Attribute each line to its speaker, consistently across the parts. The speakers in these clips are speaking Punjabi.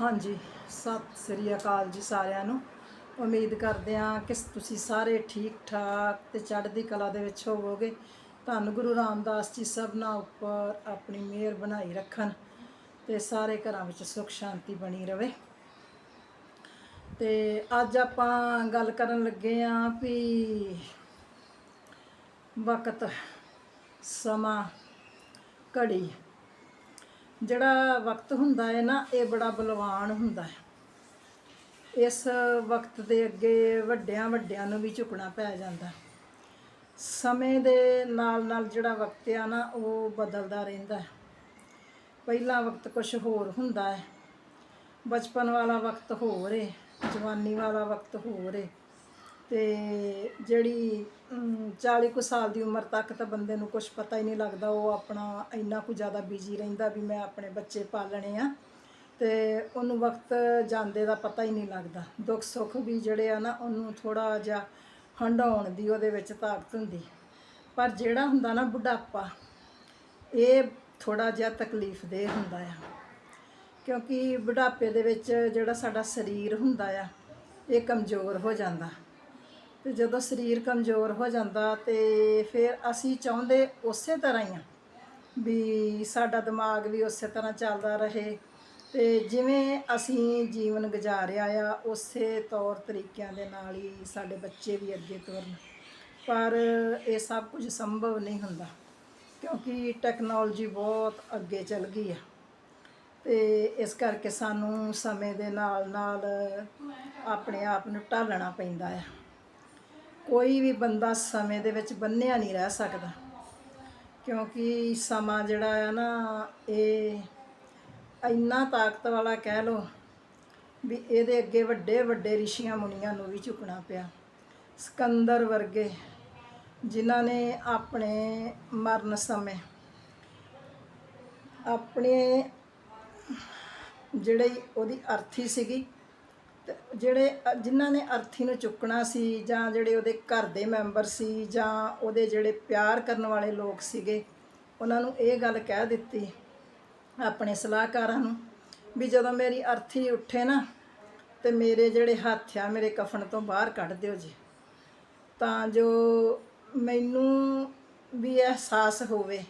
Speaker 1: ਹਾਂਜੀ, ਸਤਿ ਸ੍ਰੀ ਅਕਾਲ ਜੀ ਸਾਰਿਆਂ ਨੂੰ। ਉਮੀਦ ਕਰਦੇ ਹਾਂ ਕਿ ਤੁਸੀਂ ਸਾਰੇ ਠੀਕ ਠਾਕ ਤੇ ਚੜ੍ਹਦੀ ਕਲਾ ਦੇ ਵਿੱਚ ਹੋਵੋਗੇ। ਧੰਨ ਗੁਰੂ ਰਾਮਦਾਸ ਜੀ ਸਭਨਾ ਉੱਪਰ ਆਪਣੀ ਮਿਹਰ ਬਣਾਈ ਰੱਖਣ ਤੇ ਸਾਰੇ ਘਰਾਂ ਵਿੱਚ ਸੁੱਖ ਸ਼ਾਂਤੀ ਬਣੀ ਰਵੇ। ਤੇ ਅੱਜ ਆਪਾਂ ਗੱਲ ਕਰਨ ਲੱਗੇ ਆਂ ਵੀ ਵਕਤ, ਸਮਾਂ, ਘੜੀ। ਜਿਹੜਾ ਵਕਤ ਹੁੰਦਾ ਹੈ ਨਾ, ਇਹ ਬੜਾ ਬਲਵਾਨ ਹੁੰਦਾ ਹੈ। ਇਸ ਵਕਤ ਦੇ ਅੱਗੇ ਵੱਡਿਆਂ ਵੱਡਿਆਂ ਨੂੰ ਵੀ ਝੁਕਣਾ ਪੈ ਜਾਂਦਾ ਸਮੇਂ ਦੇ ਨਾਲ ਨਾਲ ਜਿਹੜਾ ਵਕਤ ਆ ਨਾ, ਉਹ ਬਦਲਦਾ ਰਹਿੰਦਾ ਹੈ। ਪਹਿਲਾ ਵਕਤ ਕੁਝ ਹੋਰ ਹੁੰਦਾ ਹੈ। ਬਚਪਨ ਵਾਲਾ ਵਕਤ ਹੋਰ ਏ, ਜਵਾਨੀ ਵਾਲਾ ਵਕਤ ਹੋਰ ਏ। ਤੇ ਜਿਹੜੀ ਚਾਲੀ ਕੁ ਸਾਲ ਦੀ ਉਮਰ ਤੱਕ ਤਾਂ ਬੰਦੇ ਨੂੰ ਕੁਛ ਪਤਾ ਹੀ ਨਹੀਂ ਲੱਗਦਾ, ਉਹ ਆਪਣਾ ਇੰਨਾ ਕੁ ਜ਼ਿਆਦਾ ਬਿਜ਼ੀ ਰਹਿੰਦਾ ਵੀ ਮੈਂ ਆਪਣੇ ਬੱਚੇ ਪਾਲਣੇ ਆ ਅਤੇ ਉਹਨੂੰ ਵਕਤ ਜਾਂਦੇ ਦਾ ਪਤਾ ਹੀ ਨਹੀਂ ਲੱਗਦਾ। ਦੁੱਖ ਸੁੱਖ ਵੀ ਜਿਹੜੇ ਆ ਨਾ, ਉਹਨੂੰ ਥੋੜ੍ਹਾ ਜਿਹਾ ਹੰਡਾਉਣ ਦੀ ਉਹਦੇ ਵਿੱਚ ਤਾਕਤ ਹੁੰਦੀ। ਪਰ ਜਿਹੜਾ ਹੁੰਦਾ ਨਾ ਬੁਢਾਪਾ, ਇਹ ਥੋੜਾ ਜਿਹਾ ਤਕਲੀਫ ਦੇ ਹੁੰਦਾ ਆ। ਕਿਉਂਕਿ ਬੁਢਾਪੇ ਦੇ ਵਿੱਚ ਜਿਹੜਾ ਸਾਡਾ ਸਰੀਰ ਹੁੰਦਾ ਆ, ਇਹ ਕਮਜ਼ੋਰ ਹੋ ਜਾਂਦਾ। ਤੇ ਜਦੋਂ ਸਰੀਰ ਕਮਜ਼ੋਰ ਹੋ ਜਾਂਦਾ ਤੇ ਫਿਰ ਅਸੀਂ ਚਾਹੁੰਦੇ ਉਸੇ ਤਰ੍ਹਾਂ ਹੀ ਆ ਵੀ ਸਾਡਾ ਦਿਮਾਗ ਵੀ ਉਸੇ ਤਰ੍ਹਾਂ ਚੱਲਦਾ ਰਹੇ ਤੇ ਜਿਵੇਂ ਅਸੀਂ ਜੀਵਨ ਗੁਜ਼ਾਰਿਆ ਆ, ਉਸੇ ਤੌਰ ਤਰੀਕਿਆਂ ਦੇ ਨਾਲ ਹੀ ਸਾਡੇ ਬੱਚੇ ਵੀ ਅੱਗੇ ਤੁਰਨ। ਪਰ ਇਹ ਸਭ ਕੁਝ ਸੰਭਵ ਨਹੀਂ ਹੁੰਦਾ ਕਿਉਂਕਿ ਟੈਕਨੋਲੋਜੀ ਬਹੁਤ ਅੱਗੇ ਚੱਲ ਗਈ ਆ ਤੇ ਇਸ ਕਰਕੇ ਸਾਨੂੰ ਸਮੇਂ ਦੇ ਨਾਲ ਨਾਲ ਆਪਣੇ ਆਪ ਨੂੰ ਢਾਲਣਾ ਪੈਂਦਾ ਆ। ਕੋਈ ਵੀ ਬੰਦਾ ਸਮੇਂ ਦੇ ਵਿੱਚ ਬੰਨਿਆ ਨਹੀਂ ਰਹਿ ਸਕਦਾ। ਕਿਉਂਕਿ ਸਮਾਂ ਜਿਹੜਾ ਆ ਨਾ, ਇਹ ਇੰਨਾ ਤਾਕਤ ਵਾਲਾ ਕਹਿ ਲੋ ਵੀ ਇਹਦੇ ਅੱਗੇ ਵੱਡੇ ਵੱਡੇ ਰਿਸ਼ੀਆਂ ਮੁਨੀਆਂ ਨੂੰ ਵੀ ਝੁਕਣਾ ਪਿਆ। ਸਕੰਦਰ ਵਰਗੇ ਜਿਨ੍ਹਾਂ ਨੇ ਆਪਣੇ ਮਰਨ ਸਮੇਂ ਆਪਣੇ ਜਿਹੜੀ ਉਹਦੀ ਅਰਥੀ ਸੀਗੀ ਤੇ ਜਿਹੜੇ, ਜਿਨ੍ਹਾਂ ਨੇ ਅਰਥੀ ਨੂੰ ਚੁੱਕਣਾ ਸੀ ਜਾਂ ਜਿਹੜੇ ਉਹਦੇ ਘਰ ਦੇ ਮੈਂਬਰ ਸੀ ਜਾਂ ਉਹਦੇ ਜਿਹੜੇ ਪਿਆਰ ਕਰਨ ਵਾਲੇ ਲੋਕ ਸੀਗੇ, ਉਹਨਾਂ ਨੂੰ ਇਹ ਗੱਲ ਕਹਿ ਦਿੱਤੀ ਆਪਣੇ ਸਲਾਹਕਾਰਾਂ ਨੂੰ ਵੀ ਜਦੋਂ ਮੇਰੀ ਅਰਥੀ ਉੱਠੇ ਨਾ ਤੇ ਮੇਰੇ ਜਿਹੜੇ ਹੱਥ ਆ, ਮੇਰੇ ਕਫਨ ਤੋਂ ਬਾਹਰ ਕੱਢ ਦਿਓ ਜੀ। ਤਾਂ ਜੋ ਮੈਨੂੰ ਵੀ ਅਹਿਸਾਸ ਹੋਵੇ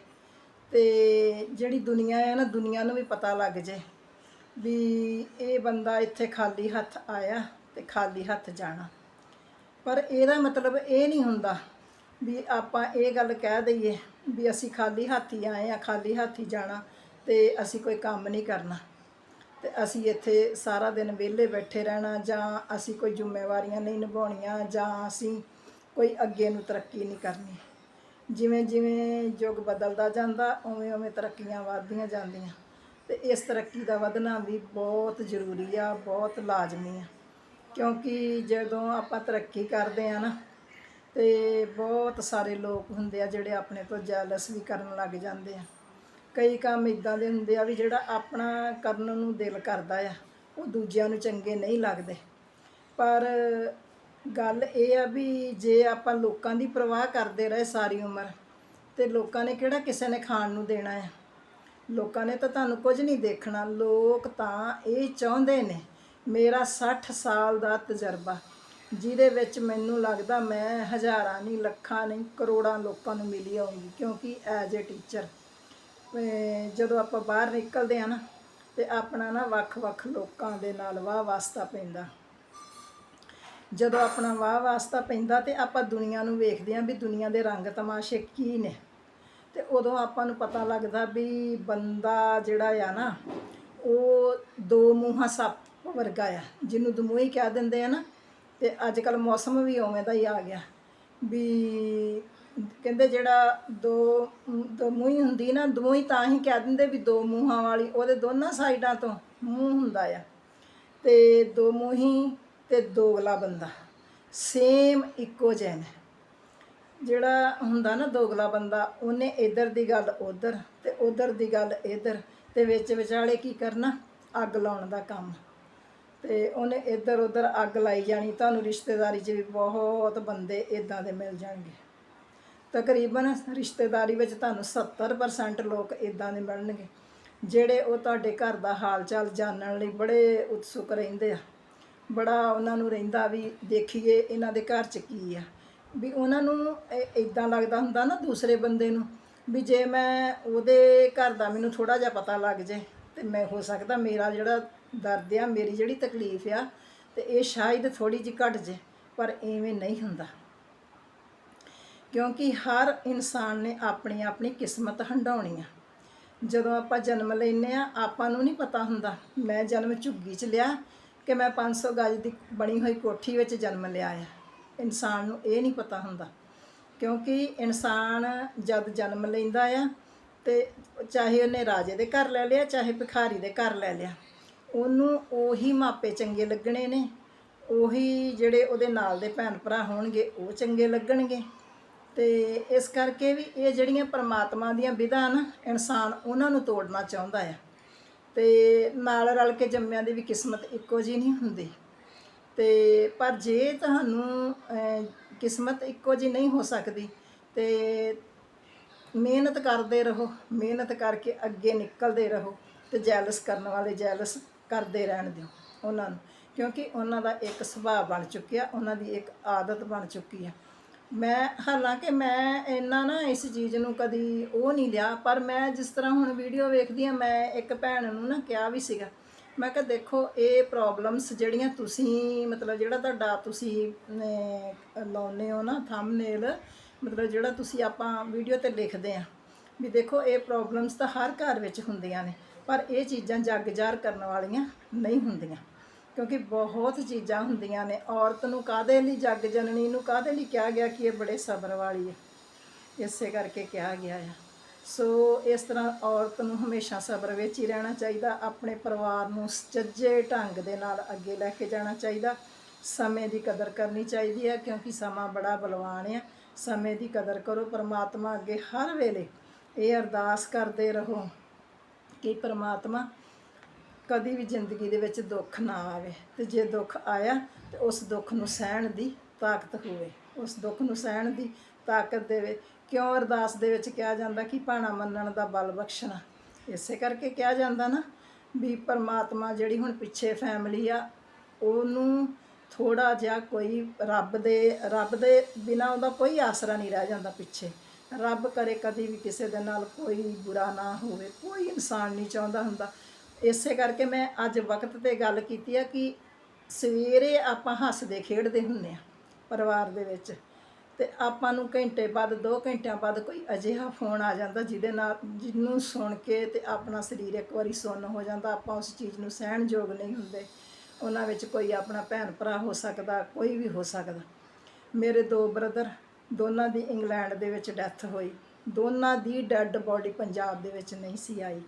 Speaker 1: ਤੇ ਜਿਹੜੀ ਦੁਨੀਆ ਹੈ ਨਾ, ਦੁਨੀਆ ਨੂੰ ਵੀ ਪਤਾ ਲੱਗ ਜੇ। ਵੀ ਇਹ ਬੰਦਾ ਇੱਥੇ ਖਾਲੀ ਹੱਥ ਆਇਆ ਤੇ ਖਾਲੀ ਹੱਥ ਜਾਣਾ। ਪਰ ਇਹਦਾ ਮਤਲਬ ਇਹ ਨਹੀਂ ਹੁੰਦਾ ਵੀ ਆਪਾਂ ਇਹ ਗੱਲ ਕਹਿ ਦਈਏ ਵੀ ਅਸੀਂ ਖਾਲੀ ਹੱਥ ਹੀ ਆਏ ਆ, ਖਾਲੀ ਹੱਥ ਹੀ ਜਾਣਾ ਤੇ ਅਸੀਂ ਕੋਈ ਕੰਮ ਨਹੀਂ ਕਰਨਾ। ਤੇ ਅਸੀਂ ਇੱਥੇ ਸਾਰਾ ਦਿਨ ਵਿਹਲੇ ਬੈਠੇ ਰਹਿਣਾ ਜਾਂ ਅਸੀਂ ਕੋਈ ਜ਼ਿੰਮੇਵਾਰੀਆਂ ਨਹੀਂ ਨਿਭਾਉਣੀਆਂ ਜਾਂ ਅਸੀਂ ਕੋਈ ਅੱਗੇ ਨੂੰ ਤਰੱਕੀ ਨਹੀਂ ਕਰਨੀ। ਜਿਵੇਂ ਜਿਵੇਂ ਯੁੱਗ ਬਦਲਦਾ ਜਾਂਦਾ ਉਵੇਂ ਉਵੇਂ ਤਰੱਕੀਆਂ ਵੱਧਦੀਆਂ ਜਾਂਦੀਆਂ। ਤੇ ਇਸ ਤਰੱਕੀ ਦਾ ਵਧਣਾ ਵੀ ਬਹੁਤ ਜ਼ਰੂਰੀ ਆ, ਬਹੁਤ ਲਾਜ਼ਮੀ ਆ। ਕਿਉਂਕਿ ਜਦੋਂ ਆਪਾਂ ਤਰੱਕੀ ਕਰਦੇ ਆ ਨਾ, ਤੇ ਬਹੁਤ ਸਾਰੇ ਲੋਕ ਹੁੰਦੇ ਆ ਜਿਹੜੇ ਆਪਣੇ ਤੋਂ ਜੈਲਸ ਵੀ ਕਰਨ ਲੱਗ ਜਾਂਦੇ ਆ। ਕਈ ਕੰਮ ਇਦਾਂ ਦੇ ਹੁੰਦੇ ਆ ਵੀ ਜਿਹੜਾ ਆਪਣਾ ਕਰਨ ਨੂੰ ਦਿਲ ਕਰਦਾ ਆ, ਉਹ ਦੂਜਿਆਂ ਨੂੰ ਚੰਗੇ ਨਹੀਂ ਲੱਗਦੇ। ਪਰ ਗੱਲ ਇਹ ਆ ਵੀ ਜੇ ਆਪਾਂ ਲੋਕਾਂ ਦੀ ਪਰਵਾਹ ਕਰਦੇ ਰਹੇ ਸਾਰੀ ਉਮਰ, ਤੇ ਲੋਕਾਂ ਨੇ ਕਿਹੜਾ ਕਿਸੇ ਨੇ ਖਾਣ ਨੂੰ ਦੇਣਾ ਹੈ ਲੋਕਾਂ ਨੇ ਤਾਂ ਤੁਹਾਨੂੰ ਕੁਝ ਨਹੀਂ ਦੇਖਣਾ। ਲੋਕ ਤਾਂ ਇਹ ਚਾਹੁੰਦੇ ਨੇ, ਮੇਰਾ 60 ਸਾਲ ਦਾ ਤਜਰਬਾ, ਜਿਹਦੇ ਵਿੱਚ ਮੈਨੂੰ ਲੱਗਦਾ ਮੈਂ ਹਜ਼ਾਰਾਂ ਨਹੀਂ, ਲੱਖਾਂ ਨਹੀਂ, ਕਰੋੜਾਂ ਲੋਕਾਂ ਨੂੰ ਮਿਲੀ ਆਉਂਗੀ ਕਿਉਂਕਿ ਐਜ਼ ਅ ਟੀਚਰ ਜਦੋਂ ਆਪਾਂ ਬਾਹਰ ਨਿਕਲਦੇ ਆ ਨਾ, ਤੇ ਆਪਣਾ ਨਾ ਵੱਖ-ਵੱਖ ਲੋਕਾਂ ਦੇ ਨਾਲ ਵਾਹ ਵਾਸਤਾ ਪੈਂਦਾ। ਜਦੋਂ ਆਪਣਾ ਵਾਹ ਵਾਸਤਾ ਪੈਂਦਾ ਤੇ ਆਪਾਂ ਦੁਨੀਆ ਨੂੰ ਵੇਖਦੇ ਆਂ ਵੀ ਦੁਨੀਆ ਦੇ ਰੰਗ ਤਮਾਸ਼ੇ ਕੀ ਨੇ। ਤੇ ਉਦੋਂ ਆਪਾਂ ਨੂੰ ਪਤਾ ਲੱਗਦਾ ਵੀ ਬੰਦਾ ਜਿਹੜਾ ਆ ਨਾ, ਉਹ ਦੋ ਮੂੰਹਾਂ ਸੱਪ ਵਰਗਾ ਆ, ਜਿਹਨੂੰ ਦਮੂਹੀ ਕਹਿ ਦਿੰਦੇ ਆ ਨਾ, ਤੇ ਅੱਜ ਕੱਲ ਮੌਸਮ ਵੀ ਉਵੇਂ ਦਾ ਹੀ ਆ ਗਿਆ ਵੀ ਕਹਿੰਦੇ ਜਿਹੜਾ ਦੋ ਦੋ ਮੂੰਹੀ ਹੁੰਦੀ ਨਾ, ਦਮੂਹੀ ਤਾਂ ਹੀ ਕਹਿ ਦਿੰਦੇ ਵੀ ਦੋ ਮੂੰਹਾਂ ਵਾਲੀ, ਉਹਦੇ ਦੋਨਾਂ ਸਾਈਡਾਂ ਤੋਂ ਮੂੰਹ ਹੁੰਦਾ ਆ। ਤੇ ਦੋ ਮੂੰਹੀ ਤੇ ਦੋਗਲਾ ਬੰਦਾ, ਸੇਮ ਇੱਕੋ ਜਿਹਾ ਨੇ ਜਿਹੜਾ ਹੁੰਦਾ ਨਾ ਦੋਗਲਾ ਬੰਦਾ, ਉਹਨੇ ਇਧਰ ਦੀ ਗੱਲ ਉਧਰ ਤੇ ਉਧਰ ਦੀ ਗੱਲ ਇਧਰ ਤੇ ਵਿੱਚ ਵਿਚਾਲੇ ਕੀ ਕਰਨਾ? ਅੱਗ ਲਾਉਣ ਦਾ ਕੰਮ। ਤੇ ਉਹਨੇ ਇੱਧਰ ਉੱਧਰ ਅੱਗ ਲਾਈ ਜਾਣੀ, ਤੁਹਾਨੂੰ ਰਿਸ਼ਤੇਦਾਰੀ 'ਚ ਵੀ ਬਹੁਤ ਬੰਦੇ ਇਦਾਂ ਦੇ ਮਿਲ ਜਾਣਗੇ। ਤਕਰੀਬਨ ਰਿਸ਼ਤੇਦਾਰੀ ਵਿੱਚ ਤੁਹਾਨੂੰ 70% ਲੋਕ ਇਦਾਂ ਦੇ ਮਿਲਣਗੇ, ਜਿਹੜੇ ਉਹ ਤੁਹਾਡੇ ਘਰ ਦਾ ਹਾਲ ਚਾਲ ਜਾਣਨ ਲਈ ਬੜੇ ਉਤਸੁਕ ਰਹਿੰਦੇ ਆ। ਬੜਾ ਉਹਨਾਂ ਨੂੰ ਰਹਿੰਦਾ ਵੀ ਦੇਖੀਏ ਇਹਨਾਂ ਦੇ ਘਰ 'ਚ ਕੀ ਆ। ਵੀ ਉਹਨਾਂ ਨੂੰ ਇਦਾਂ ਲੱਗਦਾ ਹੁੰਦਾ ਨਾ ਦੂਸਰੇ ਬੰਦੇ ਨੂੰ, ਵੀ ਜੇ ਮੈਂ ਉਹਦੇ ਘਰ ਦਾ ਮੈਨੂੰ ਥੋੜਾ ਜਿਹਾ ਪਤਾ ਲੱਗ ਜੇ ਤੇ ਮੈਂ ਹੋ ਸਕਦਾ ਮੇਰਾ ਜਿਹੜਾ ਦਰਦ ਆ, ਮੇਰੀ ਜਿਹੜੀ ਤਕਲੀਫ ਆ ਤੇ ਇਹ ਸ਼ਾਇਦ ਥੋੜੀ ਜਿਹੀ ਘਟ ਜੇ, ਪਰ ਐਵੇਂ ਨਹੀਂ ਹੁੰਦਾ। ਕਿਉਂਕਿ ਹਰ ਇਨਸਾਨ ਨੇ ਆਪਣੀ ਆਪਣੀ ਕਿਸਮਤ ਹੰਡਾਉਣੀ ਆ। ਜਦੋਂ ਆਪਾਂ ਜਨਮ ਲੈਨੇ ਆ, ਆਪਾਂ ਨੂੰ ਨਹੀਂ ਪਤਾ ਹੁੰਦਾ, ਮੈਂ ਜਨਮ ਝੁੱਗੀ 'ਚ ਲਿਆ ਕਿ ਮੈਂ 500 ਗਜ ਦੀ ਬਣੀ ਹੋਈ ਕੋਠੀ ਵਿੱਚ ਜਨਮ ਲਿਆ ਆ। ਇਨਸਾਨ ਨੂੰ ਇਹ ਨਹੀਂ ਪਤਾ ਹੁੰਦਾ, ਕਿਉਂਕਿ ਇਨਸਾਨ ਜਦ ਜਨਮ ਲੈਂਦਾ ਆ ਤੇ ਚਾਹੇ ਉਹਨੇ ਰਾਜੇ ਦੇ ਘਰ ਲੈ ਲਿਆ, ਚਾਹੇ ਭਿਖਾਰੀ ਦੇ ਘਰ ਲੈ ਲਿਆ, ਉਹਨੂੰ ਉਹੀ ਮਾਪੇ ਚੰਗੇ ਲੱਗਣੇ ਨੇ, ਉਹੀ ਜਿਹੜੇ ਉਹਦੇ ਨਾਲ ਦੇ ਭੈਣ ਭਰਾ ਹੋਣਗੇ, ਉਹ ਚੰਗੇ ਲੱਗਣਗੇ। ਤੇ ਇਸ ਕਰਕੇ ਵੀ ਇਹ ਜਿਹੜੀਆਂ ਪਰਮਾਤਮਾ ਦੀਆਂ ਵਿਧਾਂ ਨਾ, ਇਨਸਾਨ ਉਹਨਾਂ ਨੂੰ ਤੋੜਨਾ ਚਾਹੁੰਦਾ ਆ। ਤੇ ਨਾਲ ਰਲ ਕੇ ਜੰਮਿਆਂ ਦੀ ਵੀ ਕਿਸਮਤ ਇੱਕੋ ਜਿਹੀ ਨਹੀਂ ਹੁੰਦੀ। ਤੇ ਪਰ ਜੇ ਤੁਹਾਨੂੰ ਕਿਸਮਤ ਇੱਕੋ ਜਿਹੀ ਨਹੀਂ ਹੋ ਸਕਦੀ, ਤੇ ਮਿਹਨਤ ਕਰਦੇ ਰਹੋ, ਮਿਹਨਤ ਕਰਕੇ ਅੱਗੇ ਨਿਕਲਦੇ ਰਹੋ ਤੇ ਜੈਲਸ ਕਰਨ ਵਾਲੇ ਜੈਲਸ ਕਰਦੇ ਰਹਿਣ ਦਿਓ ਉਹਨਾਂ ਨੂੰ, ਕਿਉਂਕਿ ਉਹਨਾਂ ਦਾ ਇੱਕ ਸੁਭਾਅ ਬਣ ਚੁੱਕਿਆ, ਉਹਨਾਂ ਦੀ ਇੱਕ ਆਦਤ ਬਣ ਚੁੱਕੀ ਆ। ਮੈਂ, ਹਾਲਾਂਕਿ ਮੈਂ ਇੰਨਾ ਨਾ ਇਸ ਚੀਜ਼ ਨੂੰ ਕਦੀ ਉਹ ਨਹੀਂ ਲਿਆ, ਪਰ ਮੈਂ ਜਿਸ ਤਰ੍ਹਾਂ ਹੁਣ ਵੀਡੀਓ ਵੇਖਦੀ ਆ, ਮੈਂ ਇੱਕ ਭੈਣ ਨੂੰ ਨਾ ਕਿਹਾ ਵੀ ਸੀਗਾ ਮੈਂ ਕਿਹਾ ਦੇਖੋ ਇਹ ਪ੍ਰੋਬਲਮਸ ਜਿਹੜੀਆਂ ਤੁਸੀਂ ਮਤਲਬ ਜਿਹੜਾ ਤੁਹਾਡਾ ਤੁਸੀਂ ਅਹ, ਲਾਉਂਦੇ ਹੋ ਨਾ ਥੰਬਨੇਲ ਮਤਲਬ ਜਿਹੜਾ ਤੁਸੀਂ ਆਪਾਂ ਵੀਡੀਓ ਤੇ ਲਿਖਦੇ ਆ ਵੀ ਦੇਖੋ ਇਹ ਪ੍ਰੋਬਲਮਸ ਤਾਂ ਹਰ ਘਰ ਵਿੱਚ ਹੁੰਦੀਆਂ ਨੇ ਪਰ ਇਹ ਚੀਜ਼ਾਂ ਜੱਗ ਜ਼ਾਹਰ ਕਰਨ ਵਾਲੀਆਂ ਨਹੀਂ ਹੁੰਦੀਆਂ ਕਿਉਂਕਿ ਬਹੁਤ ਚੀਜ਼ਾਂ ਹੁੰਦੀਆਂ ਨੇ ਔਰਤ ਨੂੰ ਕਾਦੇ ਲਈ ਜੱਗ ਜਨਨੀ ਨੂੰ ਕਾਦੇ ਲਈ ਕਿਹਾ ਗਿਆ ਕਿ ਇਹ ਬੜੇ ਸਬਰ ਵਾਲੀ ਹੈ ਇਸੇ ਕਰਕੇ ਕਿਹਾ ਗਿਆ ਆ। ਸੋ ਇਸ ਤਰ੍ਹਾਂ ਔਰਤ ਨੂੰ ਹਮੇਸ਼ਾ ਸਬਰ ਵਿੱਚ ਹੀ ਰਹਿਣਾ ਚਾਹੀਦਾ, ਆਪਣੇ ਪਰਿਵਾਰ ਨੂੰ ਸੁਚੱਜੇ ਢੰਗ ਦੇ ਨਾਲ ਅੱਗੇ ਲੈ ਕੇ ਜਾਣਾ ਚਾਹੀਦਾ। ਸਮੇਂ ਦੀ ਕਦਰ ਕਰਨੀ ਚਾਹੀਦੀ ਹੈ ਕਿਉਂਕਿ ਸਮਾਂ ਬੜਾ ਬਲਵਾਨ ਹੈ ਸਮੇਂ ਦੀ ਕਦਰ ਕਰੋ, ਪਰਮਾਤਮਾ ਅੱਗੇ ਹਰ ਵੇਲੇ ਇਹ ਅਰਦਾਸ ਕਰਦੇ ਰਹੋ ਕਿ ਪਰਮਾਤਮਾ ਕਦੀ ਵੀ ਜ਼ਿੰਦਗੀ ਦੇ ਵਿੱਚ ਦੁੱਖ ਨਾ ਆਵੇ ਤੇ ਜੇ ਦੁੱਖ ਆਇਆ ਤੇ ਉਸ ਦੁੱਖ ਨੂੰ ਸਹਿਣ ਦੀ ਤਾਕਤ ਹੋਵੇ। ਉਸ ਦੁੱਖ ਨੂੰ ਸਹਿਣ ਦੀ ਤਾਕਤ ਦੇਵੇ ਕਿਉਂ ਅਰਦਾਸ ਦੇ ਵਿੱਚ ਕਿਹਾ ਜਾਂਦਾ ਕਿ ਭਾਣਾ ਮੰਨਣ ਦਾ ਬਲ ਬਖਸ਼ਣਾ? ਇਸੇ ਕਰਕੇ ਕਿਹਾ ਜਾਂਦਾ ਨਾ ਵੀ ਪਰਮਾਤਮਾ ਜਿਹੜੀ ਹੁਣ ਪਿੱਛੇ ਫੈਮਿਲੀ ਆ, ਉਹਨੂੰ ਥੋੜਾ ਜਿਹਾ ਕੋਈ ਰੱਬ ਦੇ ਰੱਬ ਦੇ ਬਿਨਾ ਉਹਦਾ ਕੋਈ ਆਸਰਾ ਨਹੀਂ ਰਹਿ ਜਾਂਦਾ ਪਿੱਛੇ। ਰੱਬ ਕਰੇ ਕਦੀ ਵੀ ਕਿਸੇ ਦੇ ਨਾਲ ਕੋਈ ਬੁਰਾ ਨਾ ਹੋਵੇ, ਕੋਈ ਇਨਸਾਨ ਨਹੀਂ ਚਾਹੁੰਦਾ ਹੁੰਦਾ। ਇਸੇ ਕਰਕੇ ਮੈਂ ਅੱਜ ਵਕਤ ਤੇ ਗੱਲ ਕੀਤੀ ਆ ਕਿ ਸਵੇਰੇ ਆਪਾਂ ਹੱਸਦੇ ਖੇਡਦੇ ਹੁੰਨੇ ਆ ਪਰਿਵਾਰ ਦੇ ਵਿੱਚ। ਤੇ ਆਪਾਂ ਨੂੰ ਘੰਟੇ ਬਾਅਦ 2 ਘੰਟਿਆਂ ਬਾਅਦ ਕੋਈ ਅਜਿਹਾ ਫੋਨ ਆ ਜਾਂਦਾ ਜਿਹਦੇ ਨਾਲ ਜਿਹਨੂੰ ਸੁਣ ਕੇ ਤੇ ਆਪਣਾ ਸਰੀਰ ਇੱਕ ਵਾਰੀ ਸੁੰਨ ਹੋ ਜਾਂਦਾ, ਆਪਾਂ ਉਸ ਚੀਜ਼ ਨੂੰ ਸਹਿਣਯੋਗ ਨਹੀਂ ਹੁੰਦੇ। ਉਹਨਾਂ ਵਿੱਚ ਕੋਈ ਆਪਣਾ ਭੈਣ ਭਰਾ ਹੋ ਸਕਦਾ, ਕੋਈ ਵੀ ਹੋ ਸਕਦਾ। ਮੇਰੇ ਦੋ ਬ੍ਰਦਰ ਦੋਨਾਂ ਦੀ ਇੰਗਲੈਂਡ ਦੇ ਵਿੱਚ ਡੈਥ ਹੋਈ। ਦੋਨਾਂ ਦੀ ਡੈੱਡ ਬੋਡੀ ਪੰਜਾਬ ਦੇ ਵਿੱਚ ਨਹੀਂ ਸੀ ਆਈ।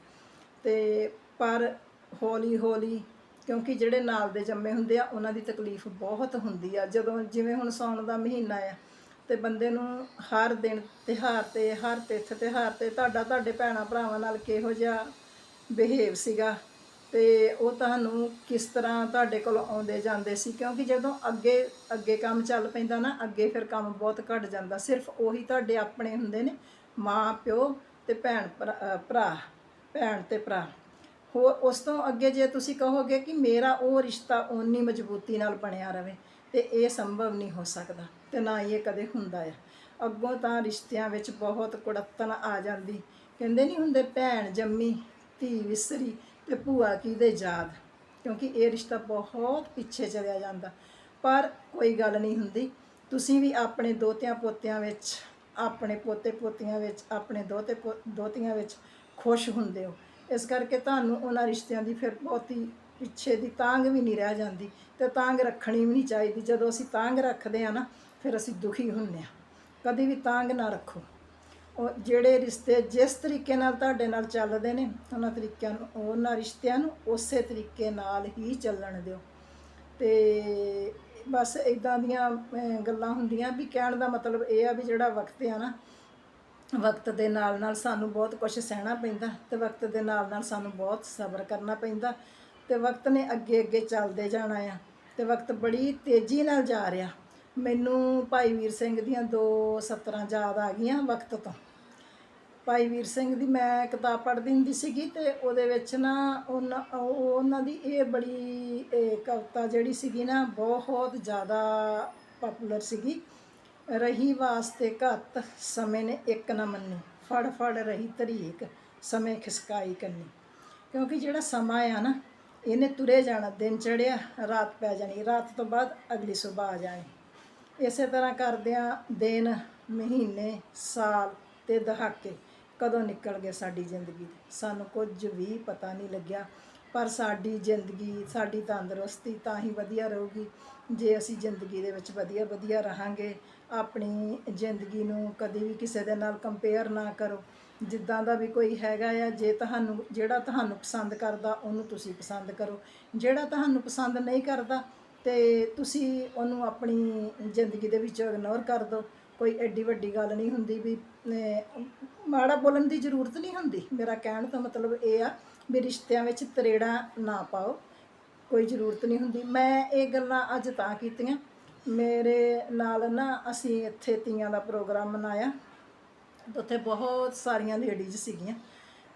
Speaker 1: ਤੇ ਪਰ ਹੌਲੀ ਹੌਲੀ, ਕਿਉਂਕਿ ਜਿਹੜੇ ਨਾਲ ਦੇ ਜੰਮੇ ਹੁੰਦੇ ਆ, ਉਹਨਾਂ ਦੀ ਤਕਲੀਫ ਬਹੁਤ ਹੁੰਦੀ ਆ। ਜਦੋਂ ਜਿਵੇਂ ਹੁਣ ਸਾਉਣ ਦਾ ਮਹੀਨਾ ਆ ਤੇ ਬੰਦੇ ਨੂੰ ਹਰ ਦਿਨ ਤਿਉਹਾਰ ਤੇ, ਹਰ ਤਿੱਥ ਤਿਉਹਾਰ ਤੇ ਤੁਹਾਡਾ, ਤੁਹਾਡੇ ਭੈਣਾਂ ਭਰਾਵਾਂ ਨਾਲ ਕਿਹੋ ਜਿਹਾ ਬਿਹੇਵ ਸੀਗਾ? ਤੇ ਉਹ ਤੁਹਾਨੂੰ ਕਿਸ ਤਰ੍ਹਾਂ ਤੁਹਾਡੇ ਕੋਲ ਆਉਂਦੇ ਜਾਂਦੇ ਸੀ? ਕਿਉਂਕਿ ਜਦੋਂ ਅੱਗੇ ਅੱਗੇ ਕੰਮ ਚੱਲ ਪੈਂਦਾ ਨਾ, ਅੱਗੇ ਫਿਰ ਕੰਮ ਬਹੁਤ ਘਟ ਜਾਂਦਾ। ਸਿਰਫ ਉਹੀ ਤੁਹਾਡੇ ਆਪਣੇ ਹੁੰਦੇ ਨੇ, ਮਾਂ, ਪਿਓ ਤੇ ਭੈਣ ਭਰਾ ਭਰਾ, ਭੈਣ ਤੇ ਭਰਾ। ਹੋ ਉਸ ਤੋਂ ਅੱਗੇ ਜੇ ਤੁਸੀਂ ਕਹੋਗੇ ਕਿ ਮੇਰਾ ਉਹ ਰਿਸ਼ਤਾ ਓਨੀ ਮਜ਼ਬੂਤੀ ਨਾਲ ਬਣਿਆ ਰਵੇ ਤੇ ਇਹ ਸੰਭਵ ਨਹੀਂ ਹੋ ਸਕਦਾ ਤੇ ਨਾ ਹੀ ਇਹ ਕਦੇ ਹੁੰਦਾ ਆ। ਅੱਗੋਂ ਤਾਂ ਰਿਸ਼ਤਿਆਂ ਵਿੱਚ ਬਹੁਤ ਕੁੜੱਤਣ ਆ ਜਾਂਦੀ। ਕਹਿੰਦੇ ਨਹੀਂ ਹੁੰਦੇ, ਭੈਣ ਜੰਮੀ, ਧੀ ਵਿਸਰੀ ਤੇ ਭੂਆ ਕੀ ਦੇ ਯਾਦ? ਕਿਉਂਕਿ ਇਹ ਰਿਸ਼ਤਾ ਬਹੁਤ ਪਿੱਛੇ ਚਲਿਆ ਜਾਂਦਾ। ਪਰ ਕੋਈ ਗੱਲ ਨਹੀਂ ਹੁੰਦੀ। ਤੁਸੀਂ ਵੀ ਆਪਣੇ ਦੋਤਿਆਂ ਪੋਤਿਆਂ ਵਿੱਚ, ਆਪਣੇ ਪੋਤੇ ਪੋਤੀਆਂ ਵਿੱਚ, ਆਪਣੇ ਦੋਤੇ ਪੋ- ਦੋਤੀਆਂ ਵਿੱਚ ਖੁਸ਼ ਹੁੰਦੇ ਹੋ। ਇਸ ਕਰਕੇ ਤੁਹਾਨੂੰ ਉਹਨਾਂ ਰਿਸ਼ਤਿਆਂ ਦੀ ਫਿਰ ਬਹੁਤੀ ਪਿੱਛੇ ਦੀ ਤਾਂਗ ਵੀ ਨਹੀਂ ਰਹਿ ਜਾਂਦੀ ਤੇ ਤਾਂਗ ਰੱਖਣੀ ਵੀ ਨਹੀਂ ਚਾਹੀਦੀ। ਜਦੋਂ ਅਸੀਂ ਤਾਂਗ ਰੱਖਦੇ ਆ ਨਾ, ਫਿਰ ਅਸੀਂ ਦੁਖੀ ਹੁੰਨੇ ਆ ਕਦੀ ਵੀ ਤਾਂਗ ਨਾ ਰੱਖੋ। ਉਹ ਜਿਹੜੇ ਰਿਸ਼ਤੇ ਜਿਸ ਤਰੀਕੇ ਨਾਲ ਤੁਹਾਡੇ ਨਾਲ ਚੱਲਦੇ ਨੇ, ਉਹਨਾਂ ਤਰੀਕਿਆਂ ਨੂੰ, ਉਹਨਾਂ ਰਿਸ਼ਤਿਆਂ ਨੂੰ ਉਸੇ ਤਰੀਕੇ ਨਾਲ ਹੀ ਚੱਲਣ ਦਿਓ। ਤੇ ਬਸ ਇਦਾਂ ਦੀਆਂ ਗੱਲਾਂ ਹੁੰਦੀਆਂ ਵੀ ਕਹਿਣ ਦਾ ਮਤਲਬ ਇਹ ਆ ਵੀ ਜਿਹੜਾ ਵਕਤ ਆ ਨਾ, ਵਕਤ ਦੇ ਨਾਲ ਨਾਲ ਸਾਨੂੰ ਬਹੁਤ ਕੁਝ ਸਹਿਣਾ ਪੈਂਦਾ ਤੇ ਵਕਤ ਦੇ ਨਾਲ ਨਾਲ ਸਾਨੂੰ ਬਹੁਤ ਸਬਰ ਕਰਨਾ ਪੈਂਦਾ ਤੇ ਵਕਤ ਨੇ ਅੱਗੇ ਅੱਗੇ ਚੱਲਦੇ ਜਾਣਾ ਆ। ਤੇ ਵਕਤ ਬੜੀ ਤੇਜ਼ੀ ਨਾਲ ਜਾ ਰਿਹਾ। ਮੈਨੂੰ ਭਾਈ ਵੀਰ ਸਿੰਘ ਦੀਆਂ ਦੋ ਸਤਰਾਂ ਯਾਦ ਆ ਗਈਆਂ ਵਕਤ ਤੋਂ। ਭਾਈ ਵੀਰ ਸਿੰਘ ਦੀ ਮੈਂ ਕਿਤਾਬ ਪੜ੍ਹਦੀ ਹੁੰਦੀ ਸੀਗੀ ਤੇ ਉਹਦੇ ਵਿੱਚ ਨਾ ਉਹਨਾਂ ਉਹਨਾਂ ਦੀ ਇਹ ਬੜੀ, ਇਹ ਕਵਿਤਾ ਜਿਹੜੀ ਸੀਗੀ ਨਾ ਬਹੁਤ ਜ਼ਿਆਦਾ ਪਪੂਲਰ ਸੀਗੀ। ਰਹੀ ਵਾਸਤੇ ਘੱਤ ਸਮੇਂ ਨੇ ਇੱਕ ਨਾ ਮੰਨੀ। ਫੜ ਫੜ ਰਹੀ ਤਰੀਕ, ਸਮੇਂ ਖਿਸਕਾਈ ਕੰਨੀ। ਕਿਉਂਕਿ ਜਿਹੜਾ ਸਮਾਂ ਆ ਨਾ ਇਹਨੇ ਤੁਰੇ ਜਾਣਾ, ਦਿਨ ਚੜਿਆ ਰਾਤ ਪੈ ਜਾਣੀ, ਰਾਤ ਤੋਂ ਬਾਅਦ ਅਗਲੀ ਸਵੇਰ ਆ ਜਾਣੀ। ਇਸੇ ਤਰ੍ਹਾਂ ਕਰਦਿਆਂ ਦਿਨ, ਮਹੀਨੇ, ਸਾਲ ਤੇ ਦਹਾਕੇ। ਕਦੋਂ ਨਿਕਲ ਗਏ ਸਾਡੀ ਜ਼ਿੰਦਗੀ? ਦੇ ਸਾਨੂੰ ਕੁਝ ਵੀ ਪਤਾ ਨਹੀਂ ਲੱਗਿਆ। ਪਰ ਸਾਡੀ ਜ਼ਿੰਦਗੀ ਸਾਡੀ ਤੰਦਰੁਸਤੀ ਤਾਂ ਹੀ ਵਧੀਆ ਰਹੂਗੀ। ਜੇ ਅਸੀਂ ਜ਼ਿੰਦਗੀ ਦੇ ਵਿੱਚ ਵਧੀਆ ਵਧੀਆ ਰਹਾਂਗੇ, ਆਪਣੀ ਜ਼ਿੰਦਗੀ ਨੂੰ ਕਦੇ ਵੀ ਕਿਸੇ ਦੇ ਨਾਲ ਕੰਪੇਅਰ ਨਾ ਕਰੋ। ਜਿੱਦਾਂ ਦਾ ਵੀ ਕੋਈ ਹੈਗਾ ਆ, ਜੇ ਤੁਹਾਨੂੰ, ਜਿਹੜਾ ਤੁਹਾਨੂੰ ਪਸੰਦ ਕਰਦਾ, ਉਹਨੂੰ ਤੁਸੀਂ ਪਸੰਦ ਕਰੋ। ਜਿਹੜਾ ਤੁਹਾਨੂੰ ਪਸੰਦ ਨਹੀਂ ਕਰਦਾ, ਤੇ ਤੁਸੀਂ ਉਹਨੂੰ ਆਪਣੀ ਜ਼ਿੰਦਗੀ ਦੇ ਵਿੱਚ ਇਗਨੋਰ ਕਰ ਦਿਓ ਕੋਈ ਐਡੀ ਵੱਡੀ ਗੱਲ ਨਹੀਂ ਹੁੰਦੀ ਵੀ ਮਾੜਾ ਬੋਲਣ ਦੀ ਜ਼ਰੂਰਤ ਨਹੀਂ ਹੁੰਦੀ। ਮੇਰਾ ਕਹਿਣ ਦਾ ਮਤਲਬ ਇਹ ਆ ਵੀ ਰਿਸ਼ਤਿਆਂ ਵਿੱਚ ਤਰੇੜਾ ਨਾ ਪਾਓ। ਕੋਈ ਜ਼ਰੂਰਤ ਨਹੀਂ ਹੁੰਦੀ। ਮੈਂ ਇਹ ਗੱਲਾਂ ਅੱਜ ਤਾਂ ਕੀਤੀਆਂ। ਮੇਰੇ ਨਾਲ ਨਾ ਅਸੀਂ ਇੱਥੇ ਤੀਆਂ ਦਾ ਪ੍ਰੋਗਰਾਮ ਮਨਾਇਆ। ਉੱਥੇ ਬਹੁਤ ਸਾਰੀਆਂ ਲੇਡੀਜ਼ ਸੀਗੀਆਂ।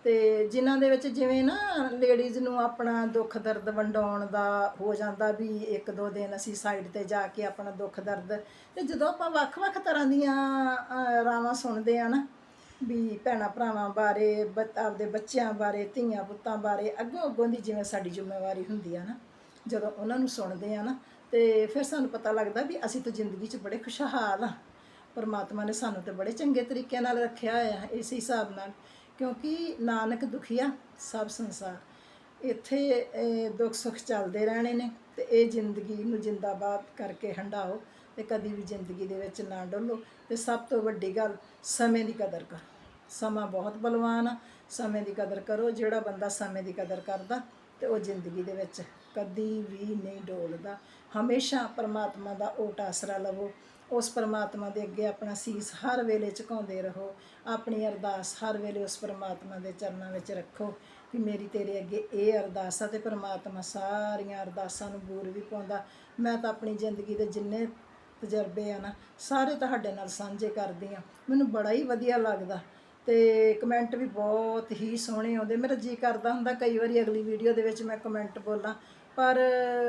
Speaker 1: ਤੇ ਜਿਨ੍ਹਾਂ ਦੇ ਵਿੱਚ ਜਿਵੇਂ ਨਾ ਲੇਡੀਜ਼ ਨੂੰ ਆਪਣਾ ਦੁੱਖ ਦਰਦ ਵੰਡਾਉਣ ਦਾ ਹੋ ਜਾਂਦਾ ਵੀ ਇੱਕ ਦੋ ਦਿਨ ਅਸੀਂ ਸਾਈਡ ਤੇ ਜਾ ਕੇ ਆਪਣਾ ਦੁੱਖ ਦਰਦ, ਤੇ ਜਦੋਂ ਆਪਾਂ ਵੱਖ-ਵੱਖ ਤਰ੍ਹਾਂ ਦੀਆਂ ਰਾਵਾਂ ਸੁਣਦੇ ਆ ਨਾ, ਵੀ ਭੈਣਾਂ ਭਰਾਵਾਂ ਬਾਰੇ ਬ- ਆਪਦੇ ਬੱਚਿਆਂ ਬਾਰੇ, ਧੀਆਂ ਪੁੱਤਾਂ ਬਾਰੇ ਅੱਗੋਂ ਅੱਗੋਂ ਦੀ ਜਿਵੇਂ ਸਾਡੀ ਜ਼ਿੰਮੇਵਾਰੀ ਹੁੰਦੀ ਆ ਨਾ, ਜਦੋਂ ਉਹਨਾਂ ਨੂੰ ਸੁਣਦੇ ਆ ਨਾ, ਤੇ ਫਿਰ ਸਾਨੂੰ ਪਤਾ ਲੱਗਦਾ ਵੀ ਅਸੀਂ ਤਾਂ ਜ਼ਿੰਦਗੀ 'ਚ ਬੜੇ ਖੁਸ਼ਹਾਲ ਆ। ਪਰਮਾਤਮਾ ਨੇ ਸਾਨੂੰ ਤੇ ਬੜੇ ਚੰਗੇ ਤਰੀਕੇ ਨਾਲ ਰੱਖਿਆ ਹੋਇਆ ਹੈ ਇਸ ਹਿਸਾਬ ਨਾਲ, ਕਿਉਂਕਿ ਨਾਨਕ ਦੁਖੀਆ ਸਭ ਸੰਸਾਰ। ਇੱਥੇ ਦੁੱਖ ਸੁੱਖ ਚੱਲਦੇ ਰਹਿਣੇ ਨੇ ਤੇ ਇਹ ਜ਼ਿੰਦਗੀ ਨੂੰ ਜਿੰਦਾਬਾਦ ਕਰਕੇ ਹੰਡਾਓ ਤੇ ਕਦੀ ਵੀ ਜ਼ਿੰਦਗੀ ਦੇ ਵਿੱਚ ਨਾ ਡੋਲੋ। ਤੇ ਸਭ ਤੋਂ ਵੱਡੀ ਗੱਲ, ਸਮੇਂ ਦੀ ਕਦਰ ਕਰੋ। ਸਮਾਂ ਬਹੁਤ ਬਲਵਾਨ ਆ। ਸਮੇਂ ਦੀ ਕਦਰ ਕਰੋ, ਜਿਹੜਾ ਬੰਦਾ ਸਮੇਂ ਦੀ ਕਦਰ ਕਰਦਾ ਤੇ ਉਹ ਜ਼ਿੰਦਗੀ ਦੇ ਵਿੱਚ ਕਦੀ ਵੀ ਨਹੀਂ ਡੋਲਦਾ। ਹਮੇਸ਼ਾ ਪਰਮਾਤਮਾ ਦਾ ਓਟ ਆਸਰਾ ਲਵੋ। ਉਸ ਪਰਮਾਤਮਾ ਦੇ ਅੱਗੇ ਆਪਣਾ ਸੀਸ ਹਰ ਵੇਲੇ ਝੁਕਾਉਂਦੇ ਰਹੋ। ਆਪਣੀ ਅਰਦਾਸ ਹਰ ਵੇਲੇ ਉਸ ਪਰਮਾਤਮਾ ਦੇ ਚਰਨਾਂ ਵਿੱਚ ਰੱਖੋ ਕਿ ਮੇਰੀ ਤੇਰੇ ਅੱਗੇ ਇਹ ਅਰਦਾਸ ਆ ਤੇ ਪਰਮਾਤਮਾ ਸਾਰੀਆਂ ਅਰਦਾਸਾਂ ਨੂੰ ਬੂਰ ਵੀ ਪਾਉਂਦਾ। ਮੈਂ ਤਾਂ ਆਪਣੀ ਜ਼ਿੰਦਗੀ ਦੇ ਜਿੰਨੇ ਤਜਰਬੇ ਆ ਨਾ, ਸਾਰੇ ਤੁਹਾਡੇ ਨਾਲ ਸਾਂਝੇ ਕਰਦੀ ਆ ਮੈਨੂੰ ਬੜਾ ਹੀ ਵਧੀਆ ਲੱਗਦਾ ਤੇ ਕਮੈਂਟ ਵੀ ਬਹੁਤ ਹੀ ਸੋਹਣੇ ਆਉਂਦੇ। ਮੇਰਾ ਜੀ ਕਰਦਾ ਹੁੰਦਾ ਕਈ ਵਾਰੀ ਅਗਲੀ ਵੀਡੀਓ ਦੇ ਵਿੱਚ ਮੈਂ ਕਮੈਂਟ ਬੋਲਾਂ, ਪਰ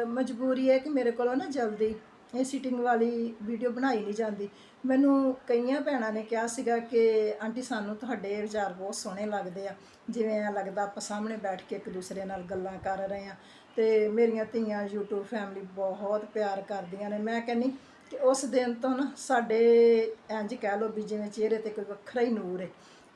Speaker 1: ਮਜਬੂਰੀ ਹੈ ਕਿ ਮੇਰੇ ਕੋਲੋਂ ਨਾ ਜਲਦੀ ਇਹ ਸੀਟਿੰਗ ਵਾਲੀ ਵੀਡੀਓ ਬਣਾਈ ਨਹੀਂ ਜਾਂਦੀ। ਮੈਨੂੰ ਕਈਆਂ ਭੈਣਾਂ ਨੇ ਕਿਹਾ ਸੀਗਾ ਕਿ, ਆਂਟੀ, ਸਾਨੂੰ ਤੁਹਾਡੇ ਵਿਚਾਰ ਬਹੁਤ ਸੋਹਣੇ ਲੱਗਦੇ ਆ। ਜਿਵੇਂ ਐਂ ਲੱਗਦਾ ਆਪਾਂ ਸਾਹਮਣੇ ਬੈਠ ਕੇ ਇੱਕ ਦੂਸਰੇ ਨਾਲ ਗੱਲਾਂ ਕਰ ਰਹੇ ਆ। ਤੇ ਮੇਰੀਆਂ ਧੀਆਂ YouTube ਫੈਮਿਲੀ ਬਹੁਤ ਪਿਆਰ ਕਰਦੀਆਂ ਨੇ। ਮੈਂ ਕਹਿੰਨੀ ਕਿ ਉਸ ਦਿਨ ਤੋਂ ਨਾ ਸਾਡੇ ਇੰਜ ਕਹਿ ਲਓ ਵੀ ਜਿਵੇਂ ਚਿਹਰੇ ਤੇ ਕੋਈ ਵੱਖਰਾ ਹੀ ਨੂਰ ਹੈ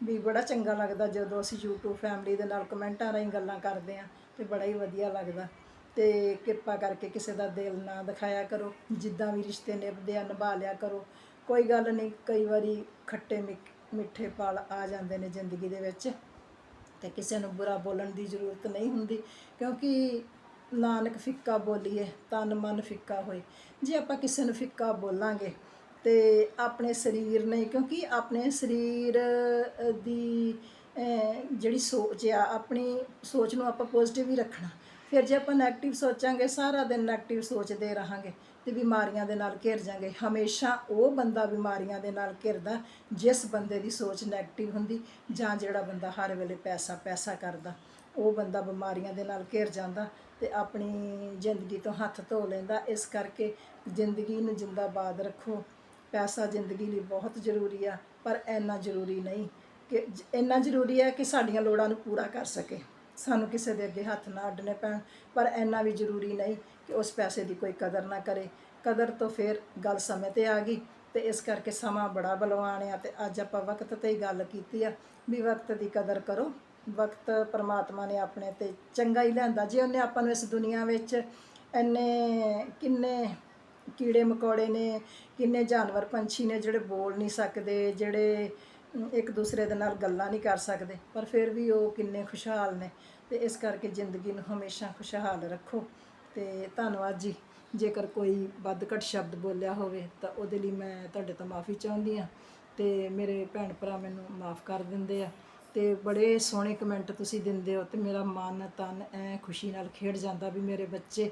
Speaker 1: ਵੀ ਬੜਾ ਚੰਗਾ ਲੱਗਦਾ ਜਦੋਂ ਅਸੀਂ YouTube ਫੈਮਿਲੀ ਦੇ ਨਾਲ ਕਮੈਂਟਾਂ ਰਾਹੀਂ ਗੱਲਾਂ ਕਰਦੇ ਆ ਤੇ ਬੜਾ ਹੀ ਵਧੀਆ ਲੱਗਦਾ। ਅਤੇ ਕਿਰਪਾ ਕਰਕੇ ਕਿਸੇ ਦਾ ਦਿਲ ਨਾ ਦਿਖਾਇਆ ਕਰੋ। ਜਿੱਦਾਂ ਵੀ ਰਿਸ਼ਤੇ ਨਿਭਦੇ ਆ, ਨਿਭਾ ਲਿਆ ਕਰੋ। ਕੋਈ ਗੱਲ ਨਹੀਂ, ਕਈ ਵਾਰੀ ਖੱਟੇ ਮਿੱਕ- ਮਿੱਠੇ ਪਲ ਆ ਜਾਂਦੇ ਨੇ ਜ਼ਿੰਦਗੀ ਦੇ ਵਿੱਚ ਤੇ ਕਿਸੇ ਨੂੰ ਬੁਰਾ ਬੋਲਣ ਦੀ ਜ਼ਰੂਰਤ ਨਹੀਂ ਹੁੰਦੀ। ਕਿਉਂਕਿ ਨਾਨਕ ਫਿੱਕਾ ਬੋਲੀਏ, ਤਨ ਮਨ ਫਿੱਕਾ ਹੋਏ। ਜੇ ਆਪਾਂ ਕਿਸੇ ਨੂੰ ਫਿੱਕਾ ਬੋਲਾਂਗੇ ਤੇ ਆਪਣੇ ਸਰੀਰ ਨੇ ਕਿਉਂਕਿ ਆਪਣੇ ਸਰੀਰ ਦੀ ਜਿਹੜੀ ਸੋਚ ਆ, ਆਪਣੀ ਸੋਚ ਨੂੰ ਆਪਾਂ ਪੋਜ਼ਿਟਿਵ ਹੀ ਰੱਖਣਾ। ਫਿਰ ਜੇ ਆਪਾਂ 네ਗੇਟਿਵ ਸੋਚਾਂਗੇ, ਸਾਰਾ ਦਿਨ 네ਗੇਟਿਵ ਸੋਚਦੇ ਰਹਾਂਗੇ ਤੇ ਬਿਮਾਰੀਆਂ ਦੇ ਨਾਲ ਘਿਰ ਜਾਾਂਗੇ। ਹਮੇਸ਼ਾ ਉਹ ਬੰਦਾ ਬਿਮਾਰੀਆਂ ਦੇ ਨਾਲ ਘਿਰਦਾ, ਜਿਸ ਬੰਦੇ ਦੀ ਸੋਚ 네ਗੇਟਿਵ ਹੁੰਦੀ ਜਾਂ ਜਿਹੜਾ ਬੰਦਾ ਹਰ ਵੇਲੇ ਪੈਸਾ ਪੈਸਾ ਕਰਦਾ, ਉਹ ਬੰਦਾ ਬਿਮਾਰੀਆਂ ਦੇ ਨਾਲ ਘਿਰ ਜਾਂਦਾ ਤੇ ਆਪਣੀ ਜ਼ਿੰਦਗੀ ਤੋਂ ਹੱਥ ਧੋ ਲੈਂਦਾ। ਇਸ ਕਰਕੇ ਜ਼ਿੰਦਗੀ ਨੂੰ ਜਿੰਦਾਬਾਦ ਰੱਖੋ। ਪੈਸਾ ਜ਼ਿੰਦਗੀ ਲਈ ਬਹੁਤ ਜ਼ਰੂਰੀ ਆ, ਪਰ ਇੰਨਾ ਜ਼ਰੂਰੀ ਨਹੀਂ ਕਿ, ਇੰਨਾ ਜ਼ਰੂਰੀ ਹੈ ਕਿ ਸਾਡੀਆਂ ਲੋੜਾਂ ਨੂੰ ਪੂਰਾ ਕਰ ਸਕੇ। ਸਾਨੂੰ ਕਿਸੇ ਦੇ ਅੱਗੇ ਹੱਥ ਨਾ ਅੱਡਣੇ ਪੈਣ, ਪਰ ਇੰਨਾ ਵੀ ਜ਼ਰੂਰੀ ਨਹੀਂ ਕਿ ਉਸ ਪੈਸੇ ਦੀ ਕੋਈ ਕਦਰ ਨਾ ਕਰੇ। ਕਦਰ ਤੋਂ ਫਿਰ ਗੱਲ ਸਮੇਂ ਤੇ ਆ ਗਈ ਤੇ ਇਸ ਕਰਕੇ ਸਮਾਂ ਬੜਾ ਬਲਵਾਨ ਆ ਤੇ ਅੱਜ ਆਪਾਂ ਵਕਤ ਤੇ ਹੀ ਗੱਲ ਕੀਤੀ ਆ ਵੀ ਵਕਤ ਦੀ ਕਦਰ ਕਰੋ। ਵਕਤ ਪਰਮਾਤਮਾ ਨੇ ਆਪਣੇ ਤੇ ਚੰਗਾ ਹੀ ਲਿਆਂਦਾ। ਜੇ ਉਹਨੇ ਆਪਾਂ ਨੂੰ ਇਸ ਦੁਨੀਆ ਵਿੱਚ ਇੰਨੇ ਕਿੰਨੇ ਕੀੜੇ ਮਕੌੜੇ ਨੇ, ਕਿੰਨੇ ਜਾਨਵਰ ਪੰਛੀ ਨੇ ਜਿਹੜੇ ਬੋਲ ਨਹੀਂ ਸਕਦੇ, ਜਿਹੜੇ ਇੱਕ ਦੂਸਰੇ ਦੇ ਨਾਲ ਗੱਲਾਂ ਨਹੀਂ ਕਰ ਸਕਦੇ, ਪਰ ਫਿਰ ਵੀ ਉਹ ਕਿੰਨੇ ਖੁਸ਼ਹਾਲ ਨੇ ਤੇ ਇਸ ਕਰਕੇ ਜ਼ਿੰਦਗੀ ਨੂੰ ਹਮੇਸ਼ਾ ਖੁਸ਼ਹਾਲ ਰੱਖੋ। ਤੇ ਧੰਨਵਾਦ ਜੀ, ਜੇਕਰ ਕੋਈ ਵੱਧ ਘੱਟ ਸ਼ਬਦ ਬੋਲਿਆ ਹੋਵੇ ਤਾਂ ਉਹਦੇ ਲਈ ਮੈਂ ਤੁਹਾਡੇ ਤੋਂ ਮਾਫੀ ਚਾਹੁੰਦੀ ਆ ਤੇ ਮੇਰੇ ਭੈਣ ਭਰਾ ਮੈਨੂੰ ਮਾਫ ਕਰ ਦਿੰਦੇ ਆ ਤੇ ਬੜੇ ਸੋਹਣੇ ਕਮੈਂਟ ਤੁਸੀਂ ਦਿੰਦੇ ਹੋ ਤੇ ਮੇਰਾ ਮਨ ਤਨ ਐ ਖੁਸ਼ੀ ਨਾਲ ਖੇਡ ਜਾਂਦਾ ਵੀ ਮੇਰੇ ਬੱਚੇ,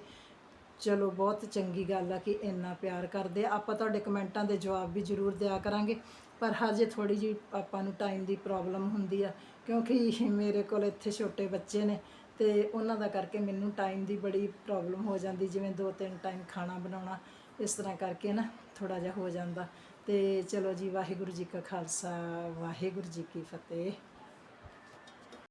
Speaker 1: ਚਲੋ ਬਹੁਤ ਚੰਗੀ ਗੱਲ ਆ ਕਿ ਇੰਨਾ ਪਿਆਰ ਕਰਦੇ ਆ। ਆਪਾਂ ਤੁਹਾਡੇ ਕਮੈਂਟਾਂ ਦੇ ਜਵਾਬ ਵੀ ਜ਼ਰੂਰ ਦਿਆ ਕਰਾਂਗੇ। ਪਰ ਹਜੇ ਥੋੜੀ ਜਿਹੀ ਆਪਾਂ ਨੂੰ ਟਾਈਮ ਦੀ ਪ੍ਰੋਬਲਮ ਹੁੰਦੀ ਆ, ਕਿਉਂਕਿ ਮੇਰੇ ਕੋਲ ਇੱਥੇ ਛੋਟੇ ਬੱਚੇ ਨੇ ਤੇ ਉਹਨਾਂ ਦਾ ਕਰਕੇ ਮੈਨੂੰ ਟਾਈਮ ਦੀ ਬੜੀ ਪ੍ਰੋਬਲਮ ਹੋ ਜਾਂਦੀ, ਜਿਵੇਂ ਦੋ ਤਿੰਨ ਟਾਈਮ ਖਾਣਾ ਬਣਾਉਣਾ, ਇਸ ਤਰ੍ਹਾਂ ਕਰਕੇ ਨਾ ਥੋੜਾ ਜਿਹਾ ਹੋ ਜਾਂਦਾ। ਤੇ ਚਲੋ ਜੀ, ਵਾਹਿਗੁਰੂ ਜੀ ਕਾ ਖਾਲਸਾ, ਵਾਹਿਗੁਰੂ ਜੀ ਕੀ ਫਤਿਹ।